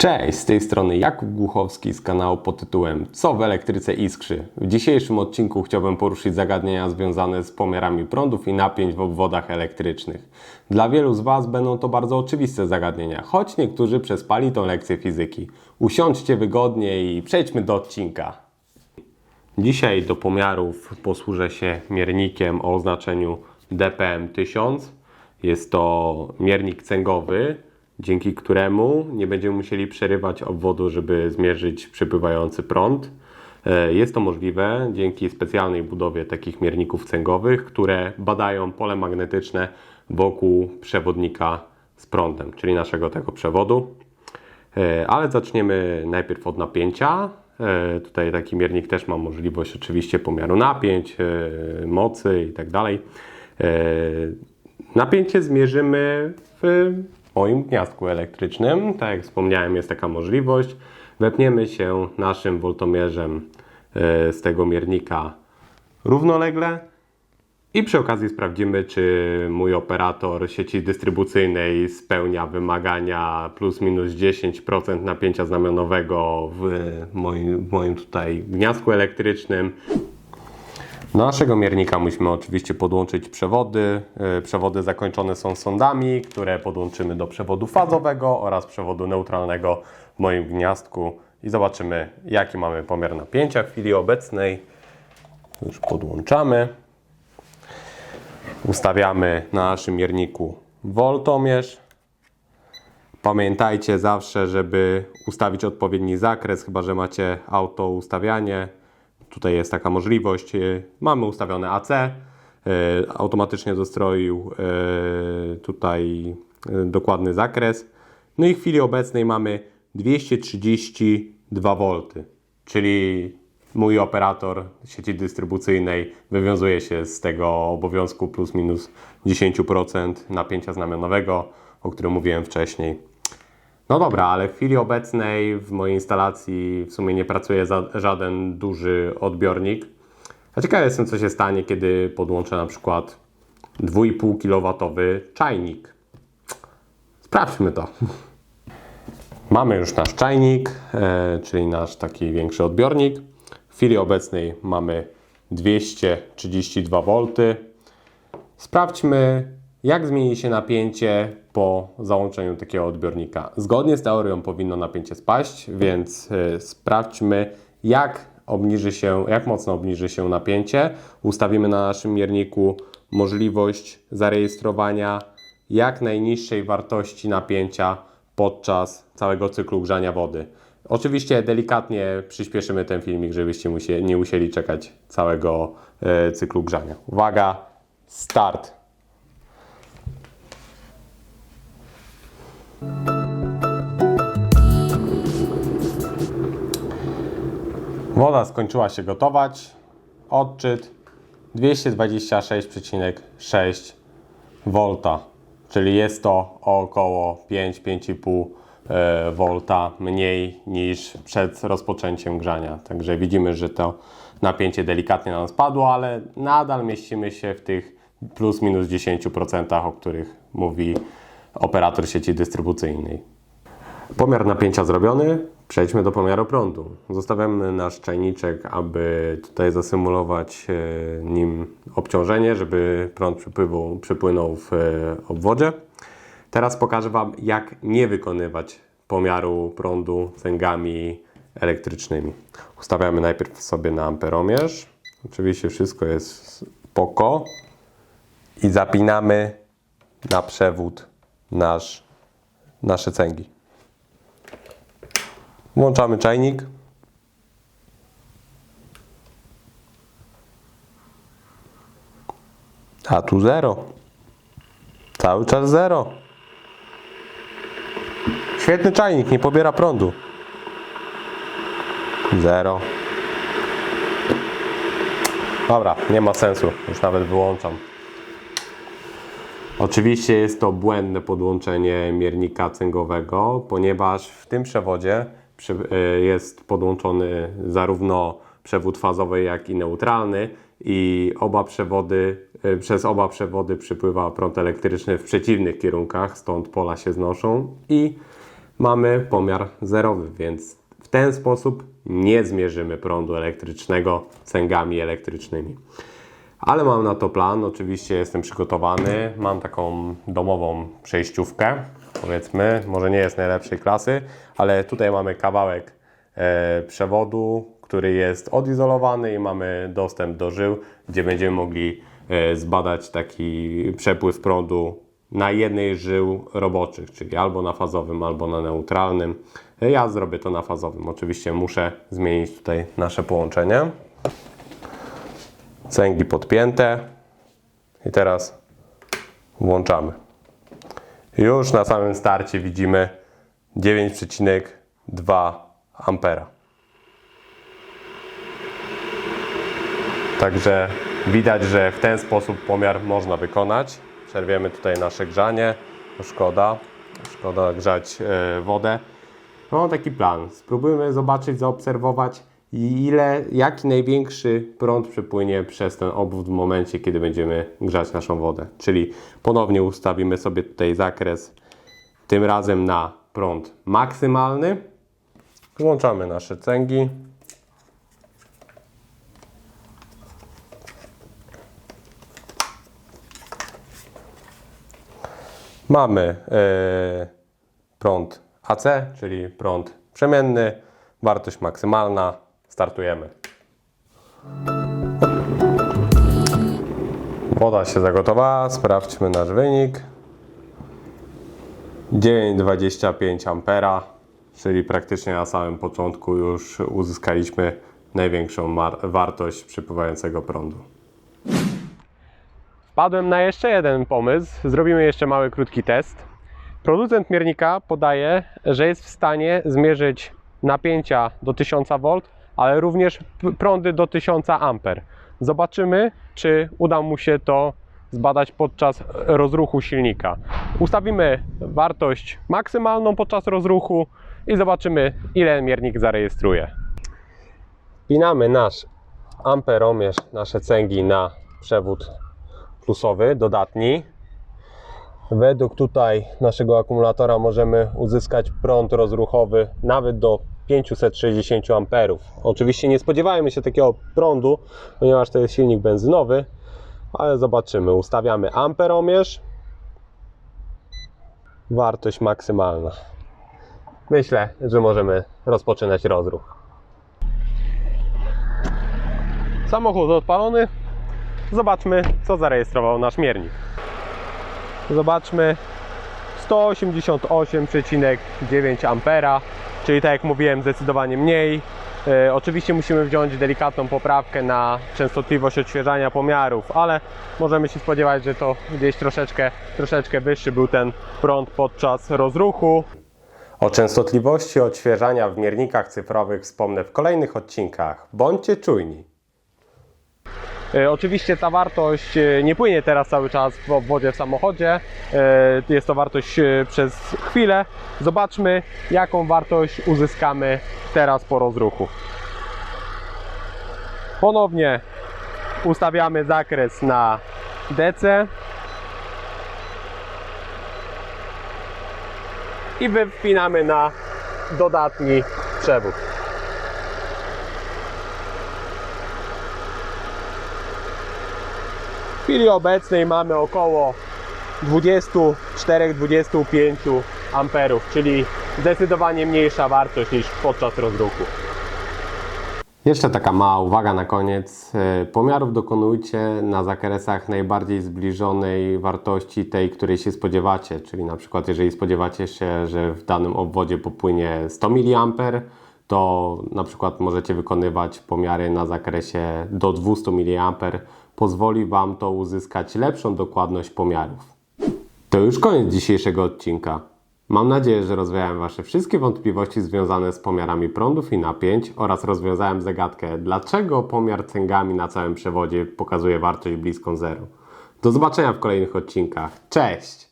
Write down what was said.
Cześć, z tej strony Jakub Głuchowski z kanału pod tytułem Co w elektryce iskrzy. W dzisiejszym odcinku chciałbym poruszyć zagadnienia związane z pomiarami prądów i napięć w obwodach elektrycznych. Dla wielu z Was będą to bardzo oczywiste zagadnienia, choć niektórzy przespali tą lekcję fizyki. Usiądźcie wygodnie i przejdźmy do odcinka. Dzisiaj do pomiarów posłużę się miernikiem o oznaczeniu DPM 1000. Jest to miernik cęgowy, dzięki któremu nie będziemy musieli przerywać obwodu, żeby zmierzyć przepływający prąd. E, Jest to możliwe dzięki specjalnej budowie takich mierników cęgowych, które badają pole magnetyczne wokół przewodnika z prądem, czyli naszego tego przewodu. E, Ale zaczniemy najpierw od napięcia. E, Tutaj taki miernik też ma możliwość oczywiście pomiaru napięć, mocy i tak Napięcie zmierzymy w moim gniazdku elektrycznym. Tak jak wspomniałem, jest taka możliwość. Wepniemy się naszym woltomierzem e, z tego miernika równolegle i przy okazji sprawdzimy, czy mój operator sieci dystrybucyjnej spełnia wymagania plus minus 10% napięcia znamionowego w moim, w moim tutaj gniazdku elektrycznym. Do naszego miernika musimy oczywiście podłączyć przewody. Yy, Przewody zakończone są sondami, które podłączymy do przewodu fazowego oraz przewodu neutralnego w moim gniazdku i zobaczymy jaki mamy pomiar napięcia w chwili obecnej. Już podłączamy. Ustawiamy na naszym mierniku woltomierz. Pamiętajcie zawsze, żeby ustawić odpowiedni zakres, chyba że macie auto ustawianie. Tutaj jest taka możliwość. Yy, Mamy ustawione AC. yy, Automatycznie dostroił yy, tutaj dokładny zakres. No i w chwili obecnej mamy 232 V, czyli mój operator sieci dystrybucyjnej wywiązuje się z tego obowiązku plus minus 10% napięcia znamionowego, o którym mówiłem wcześniej. No dobra, ale w chwili obecnej w mojej instalacji w sumie nie pracuje żaden duży odbiornik. A ciekawy jestem, co się stanie, kiedy podłączę na przykład 2,5 kW czajnik. Sprawdźmy to. Mamy już nasz czajnik, e, czyli nasz taki większy odbiornik. W chwili obecnej mamy 232 V. Sprawdźmy, jak zmieni się napięcie po załączeniu takiego odbiornika. Zgodnie z teorią powinno napięcie spaść, więc e, sprawdźmy, jak obniży się, jak mocno obniży się napięcie. Ustawimy na naszym mierniku możliwość zarejestrowania jak najniższej wartości napięcia podczas całego cyklu grzania wody. Oczywiście delikatnie przyspieszymy ten filmik, żebyście nie musieli czekać całego e, cyklu grzania. Uwaga, start! Woda skończyła się gotować. Odczyt 226,6 V, czyli jest to około 5-5,5 e, V mniej niż przed rozpoczęciem grzania. Także widzimy, że to napięcie delikatnie nam spadło, ale nadal mieścimy się w tych plus minus 10%, o których mówi operator sieci dystrybucyjnej. Pomiar napięcia zrobiony, przejdźmy do pomiaru prądu. Zostawiamy nasz czajniczek, aby tutaj zasymulować e, nim obciążenie, żeby prąd przypływał, przypłynął w e, obwodzie. Teraz pokażę Wam, jak nie wykonywać pomiaru prądu cęgami elektrycznymi. Ustawiamy najpierw sobie na amperomierz. Oczywiście wszystko jest spoko. I zapinamy na przewód nasz, nasze cęgi. Włączamy czajnik. A tu zero. Cały czas zero. Świetny czajnik, nie pobiera prądu. Zero. Dobra, nie ma sensu. Już nawet wyłączam. Oczywiście jest to błędne podłączenie miernika cęgowego, ponieważ w tym przewodzie y, jest podłączony zarówno przewód fazowy, jak i neutralny i oba przewody, y, przez oba przewody przypływa prąd elektryczny w przeciwnych kierunkach, stąd pola się znoszą i mamy pomiar zerowy, więc w ten sposób nie zmierzymy prądu elektrycznego cęgami elektrycznymi. Ale mam na to plan, oczywiście jestem przygotowany. Mam taką domową przejściówkę, powiedzmy, może nie jest najlepszej klasy, ale tutaj mamy kawałek e, przewodu, który jest odizolowany i mamy dostęp do żył, gdzie będziemy mogli e, zbadać taki przepływ prądu na jednej z żył roboczych, czyli albo na fazowym, albo na neutralnym. E, Ja zrobię to na fazowym. Oczywiście muszę zmienić tutaj nasze połączenie cęgi podpięte i teraz włączamy. Już na samym starcie widzimy 9,2 ampera. Także widać, że w ten sposób pomiar można wykonać. Przerwiemy tutaj nasze grzanie. Szkoda, szkoda grzać e, wodę. Mam taki plan. Spróbujmy zobaczyć, zaobserwować ile, jaki największy prąd przepłynie przez ten obwód w momencie, kiedy będziemy grzać naszą wodę. Czyli ponownie ustawimy sobie tutaj zakres, tym razem na prąd maksymalny. Włączamy nasze cęgi. Mamy e, prąd AC, czyli prąd przemienny, wartość maksymalna. Startujemy. Woda się zagotowała, sprawdźmy nasz wynik. 9,25 ampera, czyli praktycznie na samym początku już uzyskaliśmy największą wartość przepływającego prądu. Wpadłem na jeszcze jeden pomysł. Zrobimy jeszcze mały, krótki test. Producent miernika podaje, że jest w stanie zmierzyć napięcia do 1000 V, ale również prądy do 1000 A. Zobaczymy, czy uda mu się to zbadać podczas rozruchu silnika. Ustawimy wartość maksymalną podczas rozruchu i zobaczymy, ile miernik zarejestruje. Wpinamy nasz amperomierz, nasze cęgi na przewód plusowy, dodatni. Według tutaj naszego akumulatora możemy uzyskać prąd rozruchowy nawet do 560 amperów. Oczywiście nie spodziewajmy się takiego prądu, ponieważ to jest silnik benzynowy, ale zobaczymy. Ustawiamy amperomierz. Wartość maksymalna. Myślę, że możemy rozpoczynać rozruch. Samochód odpalony. Zobaczmy, co zarejestrował nasz miernik. Zobaczmy 188,9 ampera, czyli tak jak mówiłem zdecydowanie mniej. E, oczywiście musimy wziąć delikatną poprawkę na częstotliwość odświeżania pomiarów, ale możemy się spodziewać, że to gdzieś troszeczkę, troszeczkę wyższy był ten prąd podczas rozruchu. O częstotliwości odświeżania w miernikach cyfrowych wspomnę w kolejnych odcinkach. Bądźcie czujni. E, Oczywiście ta wartość e, nie płynie teraz cały czas w obwodzie w samochodzie. E, Jest to wartość przez chwilę. Zobaczmy, jaką wartość uzyskamy teraz po rozruchu. Ponownie ustawiamy zakres na DC i wypinamy na dodatni przewód. Chwili obecnej mamy około 24-25 amperów, czyli zdecydowanie mniejsza wartość niż podczas rozruchu. Jeszcze taka mała uwaga na koniec. E, Pomiarów dokonujcie na zakresach najbardziej zbliżonej wartości tej, której się spodziewacie. Czyli na przykład jeżeli spodziewacie się, że w danym obwodzie popłynie 100 mA, to na przykład możecie wykonywać pomiary na zakresie do 200 mA. Pozwoli Wam to uzyskać lepszą dokładność pomiarów. To już koniec dzisiejszego odcinka. Mam nadzieję, że rozwiałem Wasze wszystkie wątpliwości związane z pomiarami prądów i napięć oraz rozwiązałem zagadkę, dlaczego pomiar cęgami na całym przewodzie pokazuje wartość bliską zero. Do zobaczenia w kolejnych odcinkach. Cześć!